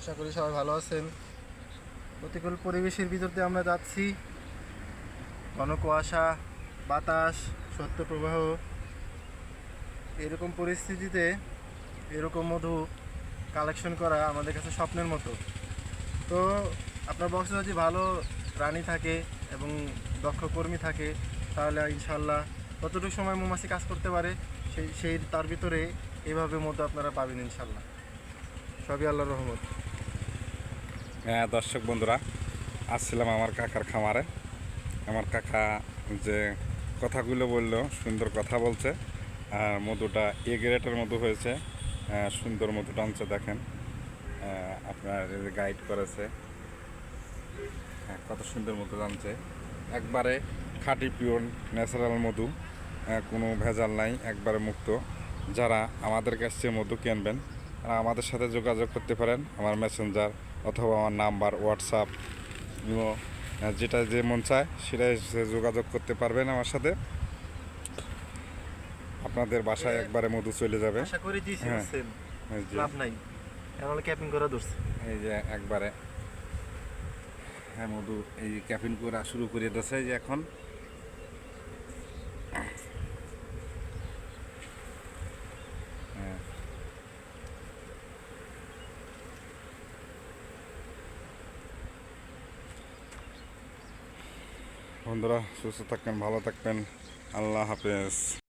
আশা করি সবাই ভালো আছেন। প্রতিকূল পরিবেশের ভিতর দিয়ে আমরা যাচ্ছি। ঘন কুয়াশা বাতাস, সত্য প্রবাহ। এরকম পরিস্থিতিতে এরকম মধু কালেকশন করা আমাদের কাছে স্বপ্নের মতো। তো আপনার বক্সে যদি ভালো প্রাণী থাকে এবং দক্ষ কর্মী থাকে, তাহলে ইনশাল্লাহ কতটুকু সময় মৌমাছি কাজ করতে পারে, সেই সেই তার ভিতরে এভাবে মতো আপনারা পাবেন ইনশাল্লাহ সবই আল্লাহর রহমত। হ্যাঁ দর্শক বন্ধুরা আসছিলাম আমার কাকার খামারে। আমার কাকা যে কথাগুলো বলল সুন্দর কথা বলছে আর মধুটা এ গ্রেটের মধু হয়েছে সুন্দর মধু টানছে দেখেন আপনার গাইড করেছে। হ্যাঁ, কত সুন্দর মধু টানছে। একবারে খাঁটি পিওর ন্যাচারাল মধু কোনো ভেজাল নাই একবারে মুক্ত। যারা আমাদের কাছ থেকে মধু কিনবেন আমাদের সাথে যোগাযোগ করতে পারেন। আমার মেসেঞ্জার অথবা আমার নাম্বার হোয়াটসঅ্যাপ ইমো, যেটা যে মন চায় সেটাই যোগাযোগ করতে পারবেন আমার সাথে। আপনাদের বাসায় একবারে মধু চলে যাবে। আশা করি দিয়েছি হ্যাঁ। এই যে। লাভ নাই। এখন ক্যাপিং করা ধরছে। এই যে একবারে। হ্যাঁ মধু এই ক্যাফিন করা শুরু করে দিয়েছে যে এখন হ্যাঁ। বন্ধুরা সুস্থ থাকবেন ভালো থাকবেন। আল্লাহ হাফেজ।